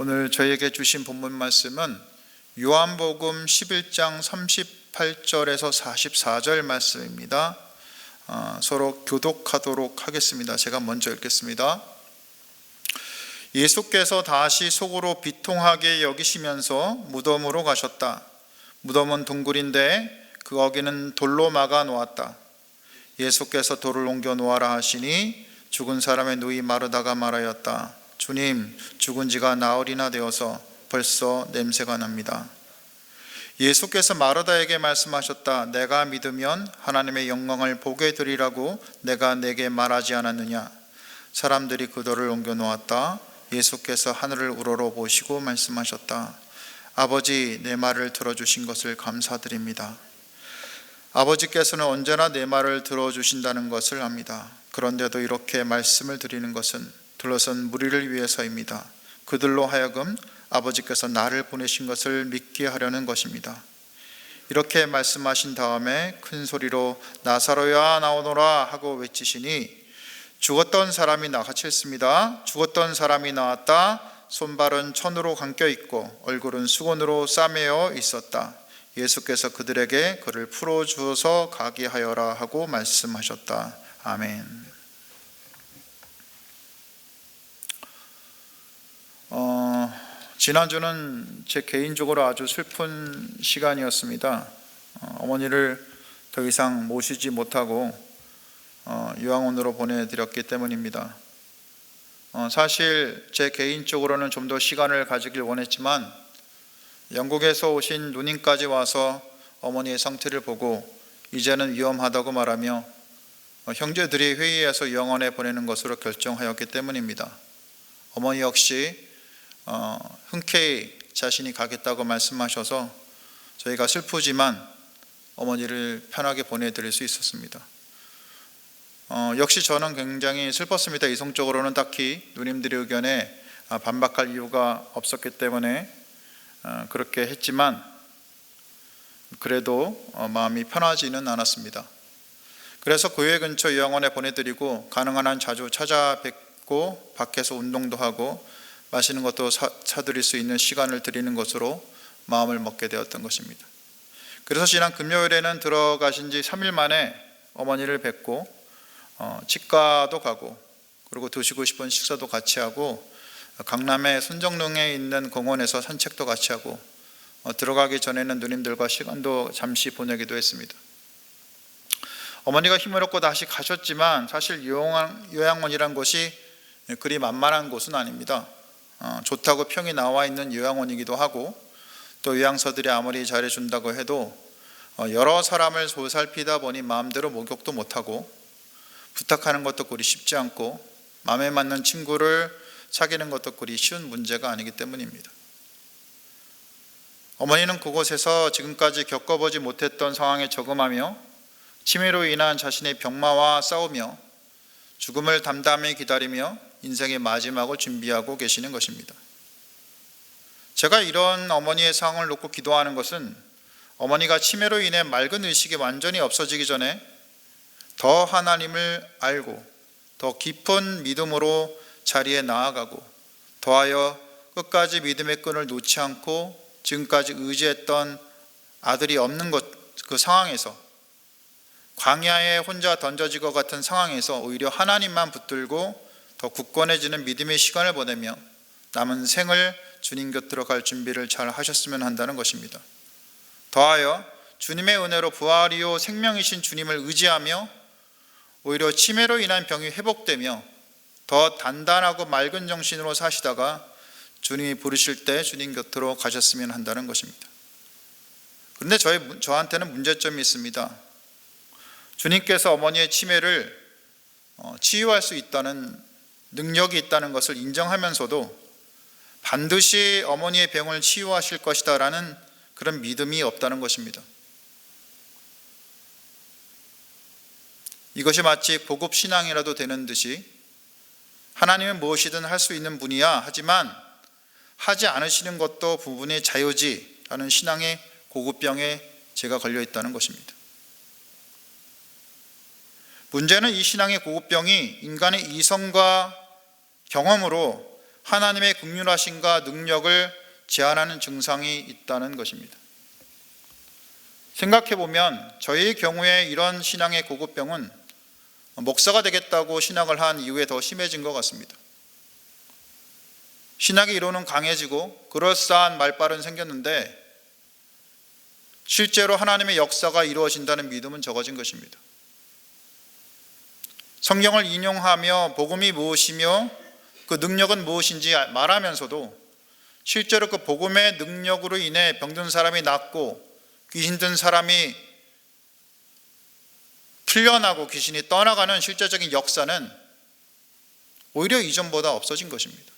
오늘 저에게 주신 본문 말씀은 요한복음 11장 38절에서 44절 말씀입니다. 어, 서로 교독하도록 하겠습니다. 제가 먼저 읽겠습니다. 예수께서 다시 속으로 비통하게 여기시면서 무덤으로 가셨다. 무덤은 둥굴인데 그 거기는 돌로 막아 놓았다. 예수께서 돌을 옮겨 놓아라 하시니 죽은 사람의 누이 마르다가 말하였다. 주님, 죽은 지가 나흘이나 되어서 벌써 냄새가 납니다. 예수께서 마르다에게 말씀하셨다. 내가 믿으면 하나님의 영광을 보게 되리라고 내가 내게 말하지 않았느냐? 사람들이 그 돌을 옮겨 놓았다. 예수께서 하늘을 우러러 보시고 말씀하셨다. 아버지, 내 말을 들어주신 것을 감사드립니다. 아버지께서는 언제나 내 말을 들어주신다는 것을 압니다. 그런데도 이렇게 말씀을 드리는 것은 둘러선 무리를 위해서입니다. 그들로 하여금 아버지께서 나를 보내신 것을 믿게 하려는 것입니다. 이렇게 말씀하신 다음에 큰 소리로 나사로야 나오너라 하고 외치시니 죽었던 사람이 나가쳤습니다. 죽었던 사람이 나왔다. 손발은 천으로 감겨 있고 얼굴은 수건으로 싸매어 있었다. 예수께서 그들에게 그를 풀어 주어서 가게 하여라 하고 말씀하셨다. 아멘. 어, 지난주는 제 개인적으로 아주 슬픈 시간이었습니다. 어, 어머니를 더 이상 모시지 못하고 어, 유황원으로 보내드렸기 때문입니다. 어, 사실 제 개인적으로는 좀 더 시간을 가지길 원했지만 영국에서 오신 누님까지 와서 어머니의 상태를 보고 이제는 위험하다고 말하며 어, 형제들이 회의에서 영원에 보내는 것으로 결정하였기 때문입니다. 어머니 역시 어, 흔쾌히 자신이 가겠다고 말씀하셔서 저희가 슬프지만 어머니를 편하게 보내드릴 수 있었습니다. 어, 역시 저는 굉장히 슬펐습니다. 이성적으로는 딱히 누님들의 의견에 아, 반박할 이유가 없었기 때문에 어, 그렇게 했지만 그래도 어, 마음이 편하지는 않았습니다. 그래서 교회 근처 요양원에 보내드리고 가능한 한 자주 찾아뵙고 밖에서 운동도 하고 마시는 것도 사, 사드릴 수 있는 시간을 드리는 것으로 마음을 먹게 되었던 것입니다. 그래서 지난 금요일에는 들어가신 지 3일 만에 어머니를 뵙고 어, 치과도 가고 그리고 드시고 싶은 식사도 같이 하고 강남의 순정동에 있는 공원에서 산책도 같이 하고 어, 들어가기 전에는 누님들과 시간도 잠시 보내기도 했습니다. 어머니가 힘을 얻고 다시 가셨지만 사실 요양, 요양원이란 곳이 그리 만만한 곳은 아닙니다. 어, 좋다고 평이 나와 있는 요양원이기도 하고 또 요양서들이 아무리 잘해준다고 해도 어, 여러 사람을 보살피다 보니 마음대로 목욕도 못하고 부탁하는 것도 그리 쉽지 않고 마음에 맞는 친구를 사귀는 것도 그리 쉬운 문제가 아니기 때문입니다. 어머니는 그곳에서 지금까지 겪어보지 못했던 상황에 적응하며 치매로 인한 자신의 병마와 싸우며 죽음을 담담히 기다리며 인생의 마지막을 준비하고 계시는 것입니다. 제가 이런 어머니의 상황을 놓고 기도하는 것은 어머니가 치매로 인해 맑은 의식이 완전히 없어지기 전에 더 하나님을 알고 더 깊은 믿음으로 자리에 나아가고 더하여 끝까지 믿음의 끈을 놓지 않고 지금까지 의지했던 아들이 없는 것 그 상황에서 광야에 혼자 던져질 것 같은 상황에서 오히려 하나님만 붙들고 더 굳건해지는 믿음의 시간을 보내며 남은 생을 주님 곁으로 갈 준비를 잘 하셨으면 한다는 것입니다. 더하여 주님의 은혜로 부활이요 생명이신 주님을 의지하며 오히려 치매로 인한 병이 회복되며 더 단단하고 맑은 정신으로 사시다가 주님이 부르실 때 주님 곁으로 가셨으면 한다는 것입니다. 그런데 저희, 저한테는 문제점이 있습니다. 주님께서 어머니의 치매를 어, 치유할 수 있다는 능력이 있다는 것을 인정하면서도 반드시 어머니의 병을 치유하실 것이다라는 그런 믿음이 없다는 것입니다. 이것이 마치 고급 신앙이라도 되는 듯이 하나님은 무엇이든 할 수 있는 분이야 하지만 하지 않으시는 것도 부분의 자유지라는 신앙의 고급병에 제가 걸려 있다는 것입니다. 문제는 이 신앙의 고급병이 인간의 이성과 경험으로 하나님의 극률하심과 능력을 제한하는 증상이 있다는 것입니다. 생각해 보면 저희의 경우에 이런 신앙의 고급병은 목사가 되겠다고 신학을 한 이후에 더 심해진 것 같습니다. 신학의 이론은 강해지고 그럴싸한 말발은 생겼는데 실제로 하나님의 역사가 이루어진다는 믿음은 적어진 것입니다. 성경을 인용하며 복음이 무엇이며 그 능력은 무엇인지 말하면서도 실제로 그 복음의 능력으로 인해 병든 사람이 낫고 귀신 든 사람이 풀려나고 귀신이 떠나가는 실제적인 역사는 오히려 이전보다 없어진 것입니다.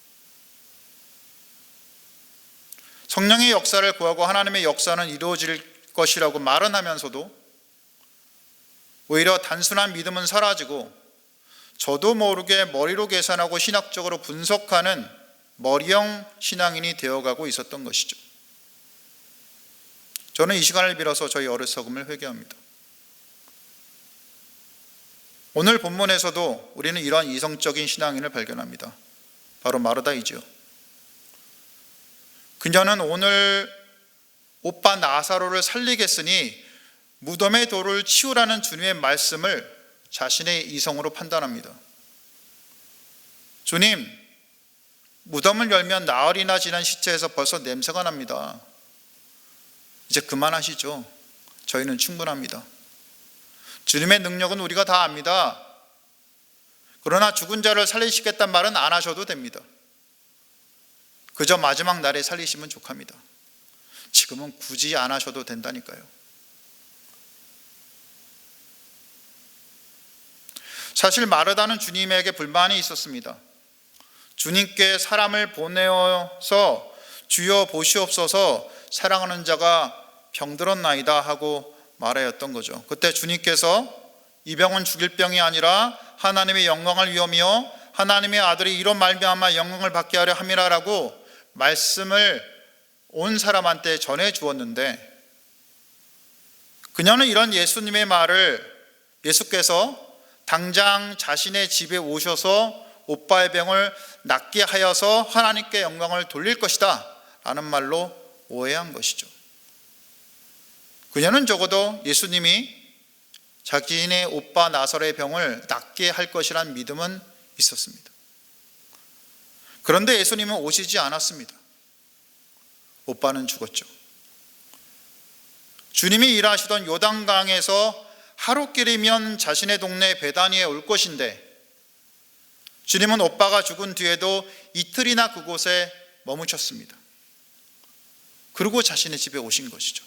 성령의 역사를 구하고 하나님의 역사는 이루어질 것이라고 말은 하면서도 오히려 단순한 믿음은 사라지고 저도 모르게 머리로 계산하고 신학적으로 분석하는 머리형 신앙인이 되어가고 있었던 것이죠. 저는 이 시간을 빌어서 저희 어리석음을 회개합니다. 오늘 본문에서도 우리는 이러한 이성적인 신앙인을 발견합니다. 바로 마르다이지요. 그녀는 오늘 오빠 나사로를 살리겠으니 무덤의 돌을 치우라는 주님의 말씀을 자신의 이성으로 판단합니다. 주님, 무덤을 열면 나흘이나 지난 시체에서 벌써 냄새가 납니다. 이제 그만하시죠. 저희는 충분합니다. 주님의 능력은 우리가 다 압니다. 그러나 죽은 자를 살리시겠단 말은 안 하셔도 됩니다. 그저 마지막 날에 살리시면 족합니다. 지금은 굳이 안 하셔도 된다니까요. 사실 마르다는 주님에게 불만이 있었습니다. 주님께 사람을 보내어서 주여 보시옵소서 사랑하는 자가 병들었나이다 하고 말하였던 거죠. 그때 주님께서 이 병은 죽일 병이 아니라 하나님의 영광을 위하며 하나님의 아들이 이런 말미암아 영광을 받게 하려 함이라라고 말씀을 온 사람한테 전해 주었는데 그녀는 이런 예수님의 말을 예수께서 당장 자신의 집에 오셔서 오빠의 병을 낫게 하여서 하나님께 영광을 돌릴 것이다 라는 말로 오해한 것이죠. 그녀는 적어도 예수님이 자기네 오빠 나설의 병을 낫게 할 것이란 믿음은 있었습니다. 그런데 예수님은 오시지 않았습니다. 오빠는 죽었죠. 주님이 일하시던 요단강에서 하루길이면 자신의 동네 베다니에 올 것인데 주님은 오빠가 죽은 뒤에도 이틀이나 그곳에 머무셨습니다. 그리고 자신의 집에 오신 것이죠.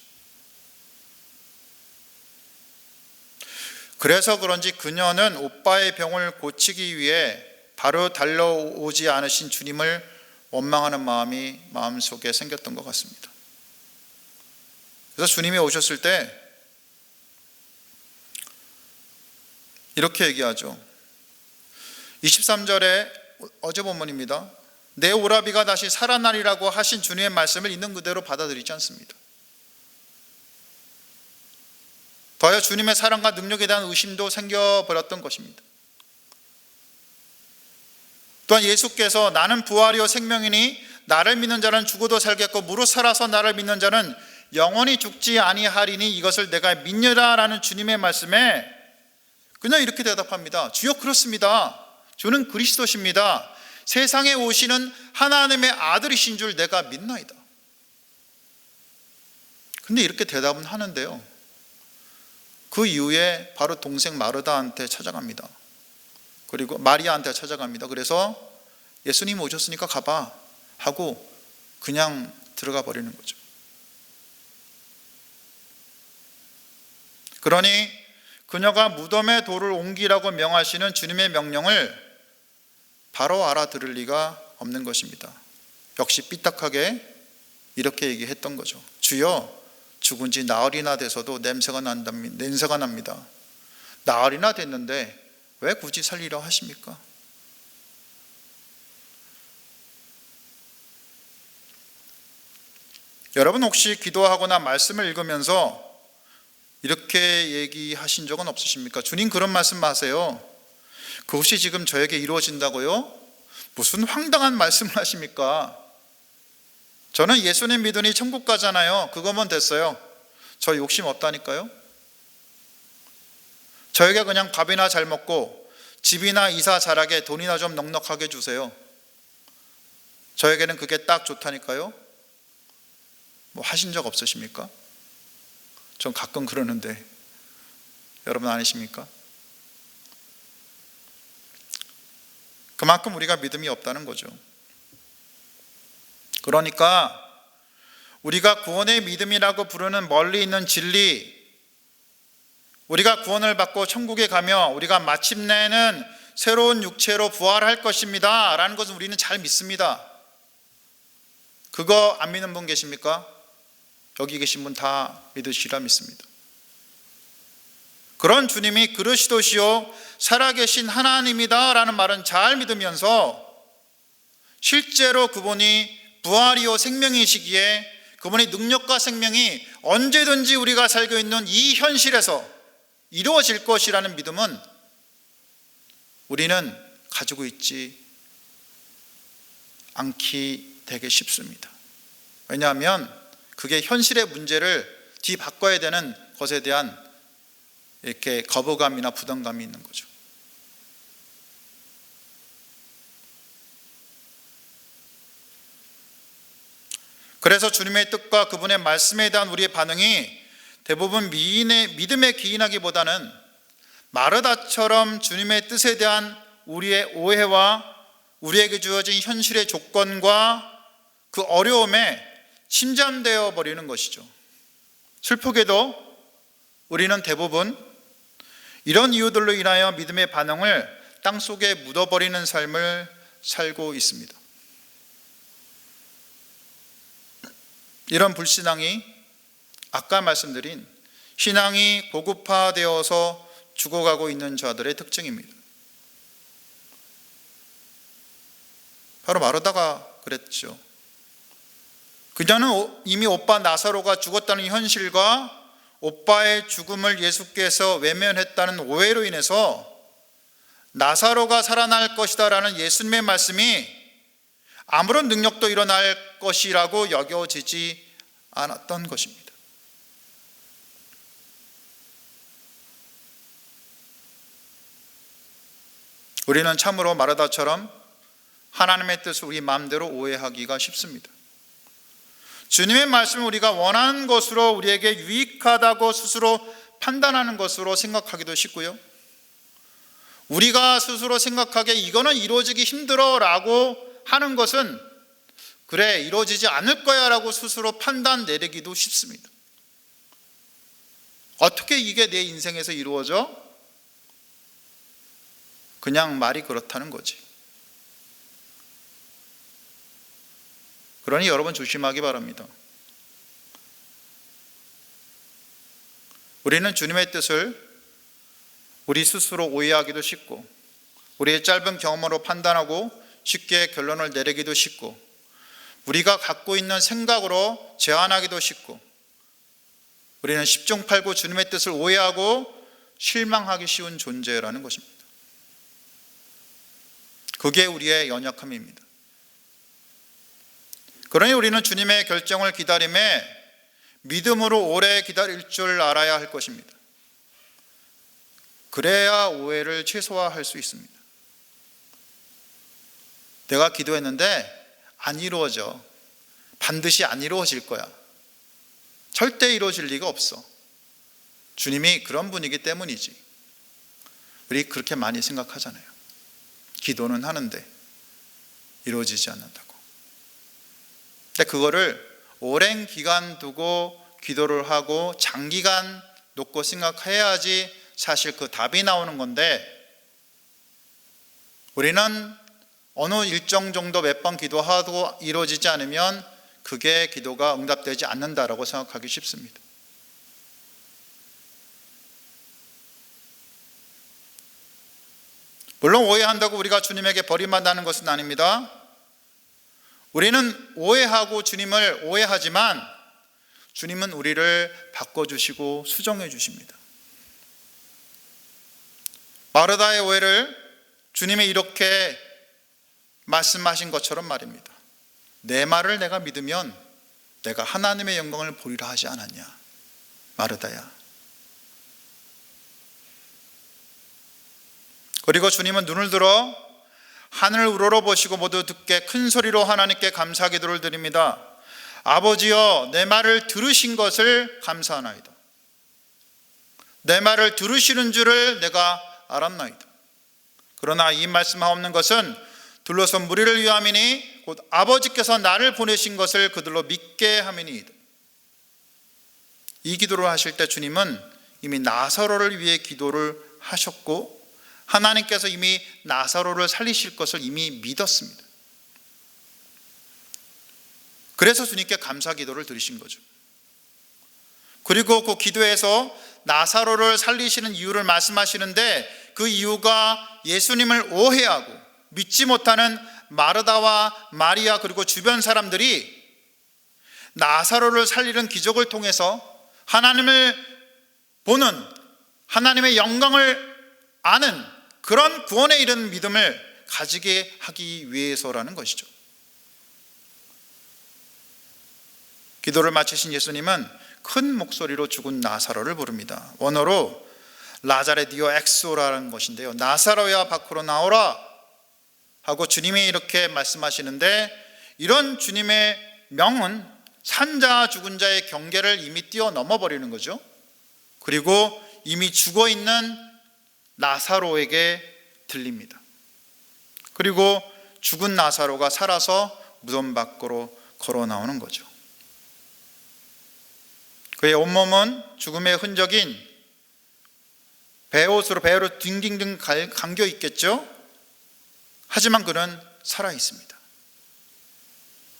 그래서 그런지 그녀는 오빠의 병을 고치기 위해 바로 달려오지 않으신 주님을 원망하는 마음이 마음속에 생겼던 것 같습니다. 그래서 주님이 오셨을 때 이렇게 얘기하죠. 23절에 어제 본문입니다. 내 오라비가 다시 살아나리라고 하신 주님의 말씀을 있는 그대로 받아들이지 않습니다. 더하여 주님의 사랑과 능력에 대한 의심도 생겨버렸던 것입니다. 또한 예수께서 나는 부활이요 생명이니 나를 믿는 자는 죽어도 살겠고 무릇 살아서 나를 믿는 자는 영원히 죽지 아니하리니 이것을 내가 믿느라라는 주님의 말씀에 그냥 이렇게 대답합니다. 주여 그렇습니다. 주는 그리스도십니다. 세상에 오시는 하나님의 아들이신 줄 내가 믿나이다. 근데 이렇게 대답은 하는데요. 그 이후에 바로 동생 마르다한테 찾아갑니다. 그리고 마리아한테 찾아갑니다. 그래서 예수님 오셨으니까 가봐 하고 그냥 들어가 버리는 거죠. 그러니 그녀가 무덤에 돌을 옮기라고 명하시는 주님의 명령을 바로 알아들을 리가 없는 것입니다. 역시 삐딱하게 이렇게 얘기했던 거죠. 주여 죽은 지 나흘이나 돼서도 냄새가 난답니다. 냄새가 납니다. 나흘이나 됐는데 왜 굳이 살리려 하십니까? 여러분 혹시 기도하거나 말씀을 읽으면서 이렇게 얘기하신 적은 없으십니까? 주님 그런 말씀 마세요. 그것이 지금 저에게 이루어진다고요? 무슨 황당한 말씀을 하십니까? 저는 예수님 믿으니 천국 가잖아요. 그거면 됐어요. 저 욕심 없다니까요. 저에게 그냥 밥이나 잘 먹고 집이나 이사 잘하게 돈이나 좀 넉넉하게 주세요. 저에게는 그게 딱 좋다니까요. 뭐 하신 적 없으십니까? 전 가끔 그러는데 여러분 아니십니까? 그만큼 우리가 믿음이 없다는 거죠. 그러니까 우리가 구원의 믿음이라고 부르는 멀리 있는 진리, 우리가 구원을 받고 천국에 가며 우리가 마침내는 새로운 육체로 부활할 것입니다. 라는 것은 우리는 잘 믿습니다. 그거 안 믿는 분 계십니까? 여기 계신 분 다 믿으시라 믿습니다. 그런 주님이 그러시도시오 살아계신 하나님이다 라는 말은 잘 믿으면서 실제로 그분이 부활이요 생명이시기에 그분의 능력과 생명이 언제든지 우리가 살고 있는 이 현실에서 이루어질 것이라는 믿음은 우리는 가지고 있지 않기 되게 쉽습니다. 왜냐하면 그게 현실의 문제를 뒤바꿔야 되는 것에 대한 이렇게 거부감이나 부담감이 있는 거죠. 그래서 주님의 뜻과 그분의 말씀에 대한 우리의 반응이 대부분 미인의, 믿음에 기인하기보다는 마르다처럼 주님의 뜻에 대한 우리의 오해와 우리에게 주어진 현실의 조건과 그 어려움에 침잠되어 버리는 것이죠. 슬프게도 우리는 대부분 이런 이유들로 인하여 믿음의 반응을 땅 속에 묻어버리는 삶을 살고 있습니다. 이런 불신앙이 아까 말씀드린 신앙이 고급화되어서 죽어가고 있는 자들의 특징입니다. 바로 마르다가 그랬죠. 그녀는 이미 오빠 나사로가 죽었다는 현실과 오빠의 죽음을 예수께서 외면했다는 오해로 인해서 나사로가 살아날 것이다라는 예수님의 말씀이 아무런 능력도 일어날 것이라고 여겨지지 않았던 것입니다. 우리는 참으로 마르다처럼 하나님의 뜻을 우리 마음대로 오해하기가 쉽습니다. 주님의 말씀을 우리가 원하는 것으로 우리에게 유익하다고 스스로 판단하는 것으로 생각하기도 쉽고요. 우리가 스스로 생각하기에 이거는 이루어지기 힘들어 라고 하는 것은 그래, 이루어지지 않을 거야 라고 스스로 판단 내리기도 쉽습니다. 어떻게 이게 내 인생에서 이루어져? 그냥 말이 그렇다는 거지. 그러니 여러분 조심하기 바랍니다. 우리는 주님의 뜻을 우리 스스로 오해하기도 쉽고 우리의 짧은 경험으로 판단하고 쉽게 결론을 내리기도 쉽고 우리가 갖고 있는 생각으로 제안하기도 쉽고 우리는 십중팔구 주님의 뜻을 오해하고 실망하기 쉬운 존재라는 것입니다. 그게 우리의 연약함입니다. 그러니 우리는 주님의 결정을 기다림에 믿음으로 오래 기다릴 줄 알아야 할 것입니다. 그래야 오해를 최소화할 수 있습니다. 내가 기도했는데 안 이루어져. 반드시 안 이루어질 거야. 절대 이루어질 리가 없어. 주님이 그런 분이기 때문이지. 우리 그렇게 많이 생각하잖아요. 기도는 하는데 이루어지지 않는다고. 근데 그거를 오랜 기간 두고 기도를 하고 장기간 놓고 생각해야지 사실 그 답이 나오는 건데 우리는 어느 일정 정도 몇 번 기도하고 이루어지지 않으면 그게 기도가 응답되지 않는다라고 생각하기 쉽습니다. 물론 오해한다고 우리가 주님에게 버림받는 것은 아닙니다. 우리는 오해하고 주님을 오해하지만 주님은 우리를 바꿔주시고 수정해 주십니다. 마르다의 오해를 주님이 이렇게 말씀하신 것처럼 말입니다. 내 말을 내가 믿으면 내가 하나님의 영광을 보리라 하지 않았냐. 마르다야. 그리고 주님은 눈을 들어 하늘을 우러러 보시고 모두 듣게 큰 소리로 하나님께 감사 기도를 드립니다. 아버지여 내 말을 들으신 것을 감사하나이다. 내 말을 들으시는 줄을 내가 알았나이다. 그러나 이 말씀하옵는 것은 둘러선 무리를 위함이니 곧 아버지께서 나를 보내신 것을 그들로 믿게 함이니이다. 이 기도를 하실 때 주님은 이미 나사로를 위해 기도를 하셨고 하나님께서 이미 나사로를 살리실 것을 이미 믿었습니다. 그래서 주님께 감사 기도를 드리신 거죠. 그리고 그 기도에서 나사로를 살리시는 이유를 말씀하시는데 그 이유가 예수님을 오해하고 믿지 못하는 마르다와 마리아 그리고 주변 사람들이 나사로를 살리는 기적을 통해서 하나님을 보는 하나님의 영광을 아는 그런 구원에 이르는 믿음을 가지게 하기 위해서라는 것이죠. 기도를 마치신 예수님은 큰 목소리로 죽은 나사로를 부릅니다. 원어로 라자레디오 엑소라는 것인데요. 나사로야 밖으로 나오라 하고 주님이 이렇게 말씀하시는데 이런 주님의 명은 산자 죽은 자의 경계를 이미 뛰어넘어 버리는 거죠. 그리고 이미 죽어 있는 나사로에게 들립니다. 그리고 죽은 나사로가 살아서 무덤 밖으로 걸어 나오는 거죠. 그의 온몸은 죽음의 흔적인 배옷으로 배로 딩딩딩 감겨 있겠죠. 하지만 그는 살아 있습니다.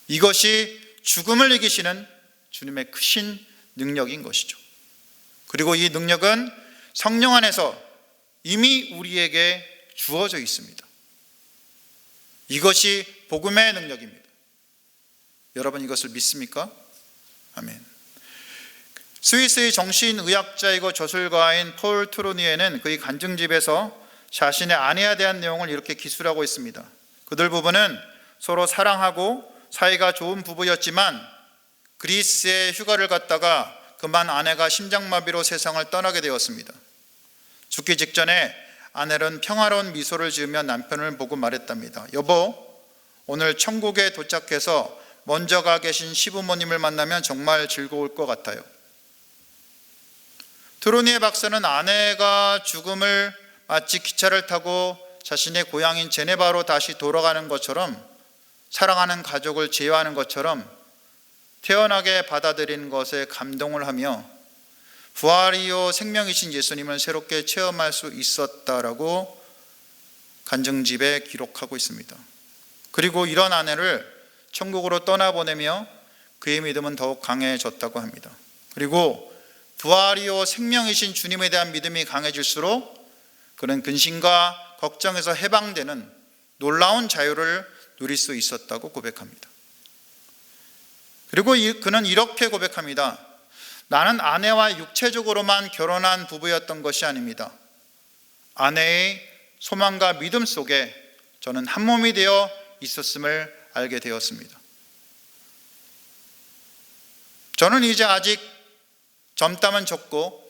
이것이 죽음을 이기시는 주님의 크신 능력인 것이죠. 그리고 이 능력은 성령 안에서 이미 우리에게 주어져 있습니다. 이것이 복음의 능력입니다. 여러분 이것을 믿습니까? 아멘. 스위스의 정신의학자이고 저술가인 폴 트로니에는 그의 간증집에서 자신의 아내에 대한 내용을 이렇게 기술하고 있습니다. 그들 부부는 서로 사랑하고 사이가 좋은 부부였지만 그리스에 휴가를 갔다가 그만 아내가 심장마비로 세상을 떠나게 되었습니다. 죽기 직전에 아내는 평화로운 미소를 지으며 남편을 보고 말했답니다. 여보, 오늘 천국에 도착해서 먼저 가 계신 시부모님을 만나면 정말 즐거울 것 같아요. 트로니의 박사는 아내가 죽음을 마치 기차를 타고 자신의 고향인 제네바로 다시 돌아가는 것처럼 사랑하는 가족을 제어하는 것처럼 태어나게 받아들이는 것에 감동을 하며 부활이요 생명이신 예수님을 새롭게 체험할 수 있었다라고 간증집에 기록하고 있습니다. 그리고 이런 아내를 천국으로 떠나보내며 그의 믿음은 더욱 강해졌다고 합니다. 그리고 부활이요 생명이신 주님에 대한 믿음이 강해질수록 그는 근심과 걱정에서 해방되는 놀라운 자유를 누릴 수 있었다고 고백합니다. 그리고 그는 이렇게 고백합니다. 나는 아내와 육체적으로만 결혼한 부부였던 것이 아닙니다. 아내의 소망과 믿음 속에 저는 한 몸이 되어 있었음을 알게 되었습니다. 저는 이제 아직 젊다면 젊고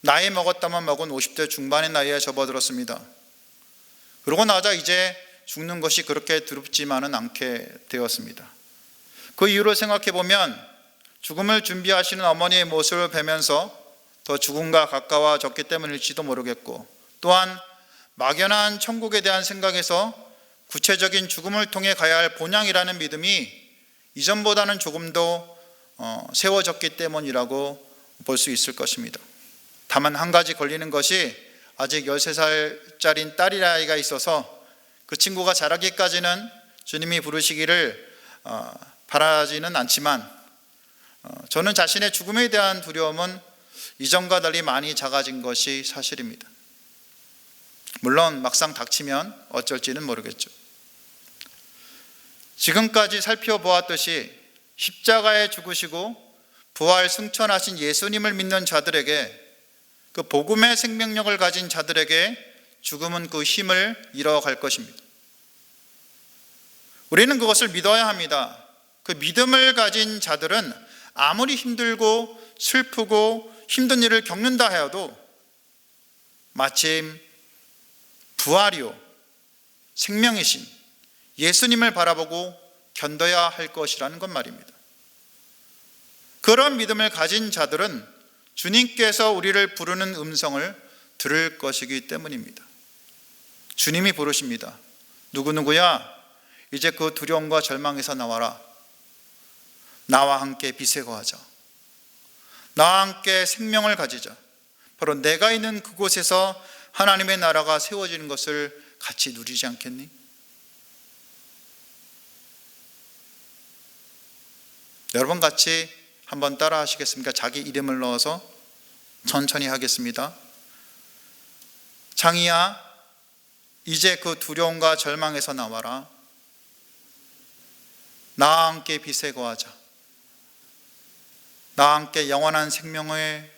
나이 먹었다면 먹은 50대 중반의 나이에 접어들었습니다. 그러고 나자 이제 죽는 것이 그렇게 두렵지만은 않게 되었습니다. 그 이유를 생각해 보면 죽음을 준비하시는 어머니의 모습을 뵈면서 더 죽음과 가까워졌기 때문일지도 모르겠고 또한 막연한 천국에 대한 생각에서 구체적인 죽음을 통해 가야 할 본향이라는 믿음이 이전보다는 조금 더 어, 세워졌기 때문이라고 볼 수 있을 것입니다. 다만 한 가지 걸리는 것이 아직 13살짜린 딸이라이가 있어서 그 친구가 자라기까지는 주님이 부르시기를 어, 바라지는 않지만 어, 저는 자신의 죽음에 대한 두려움은 이전과 달리 많이 작아진 것이 사실입니다. 물론 막상 닥치면 어쩔지는 모르겠죠. 지금까지 살펴보았듯이 십자가에 죽으시고 부활 승천하신 예수님을 믿는 자들에게 그 복음의 생명력을 가진 자들에게 죽음은 그 힘을 잃어갈 것입니다. 우리는 그것을 믿어야 합니다. 그 믿음을 가진 자들은 아무리 힘들고 슬프고 힘든 일을 겪는다 해도 마침 부활이요 생명이신 예수님을 바라보고 견뎌야 할 것이라는 것 말입니다. 그런 믿음을 가진 자들은 주님께서 우리를 부르는 음성을 들을 것이기 때문입니다. 주님이 부르십니다. 누구누구야? 이제 그 두려움과 절망에서 나와라. 나와 함께 거하자. 나와 함께 생명을 가지자. 바로 내가 있는 그곳에서 하나님의 나라가 세워지는 것을 같이 누리지 않겠니? 여러분 같이 한번 따라 하시겠습니까? 자기 이름을 넣어서 천천히 하겠습니다. 장이야, 이제 그 두려움과 절망에서 나와라. 나와 함께 거하자. 나와 함께 영원한 생명을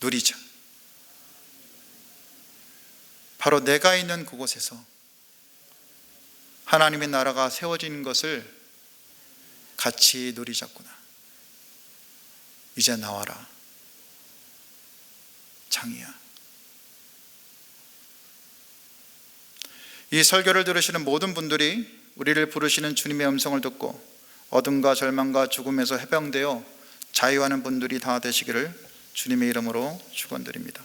누리자. 바로 내가 있는 그곳에서 하나님의 나라가 세워지는 것을 같이 누리자꾸나. 이제 나와라. 장이야. 이 설교를 들으시는 모든 분들이 우리를 부르시는 주님의 음성을 듣고 어둠과 절망과 죽음에서 해방되어 자유하는 분들이 다 되시기를 주님의 이름으로 축원드립니다.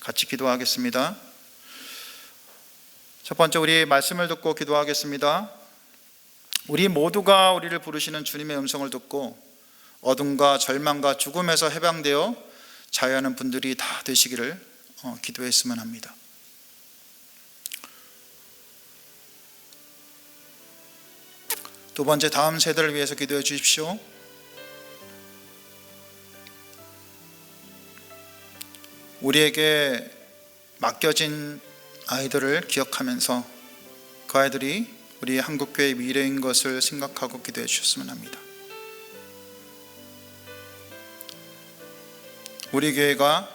같이 기도하겠습니다. 첫 번째 우리 말씀을 듣고 기도하겠습니다. 우리 모두가 우리를 부르시는 주님의 음성을 듣고 어둠과 절망과 죽음에서 해방되어 자유하는 분들이 다 되시기를 어, 기도했으면 합니다. 두 번째 다음 세대를 위해서 기도해 주십시오. 우리에게 맡겨진 아이들을 기억하면서 그 아이들이 우리 한국교회의 미래인 것을 생각하고 기도해 주셨으면 합니다. 우리 교회가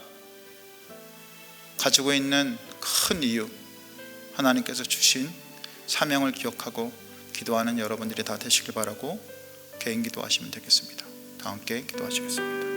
가지고 있는 큰 이유, 하나님께서 주신 사명을 기억하고 기도하는 여러분들이 다 되시길 바라고 개인 기도하시면 되겠습니다. 다 함께 기도하시겠습니다.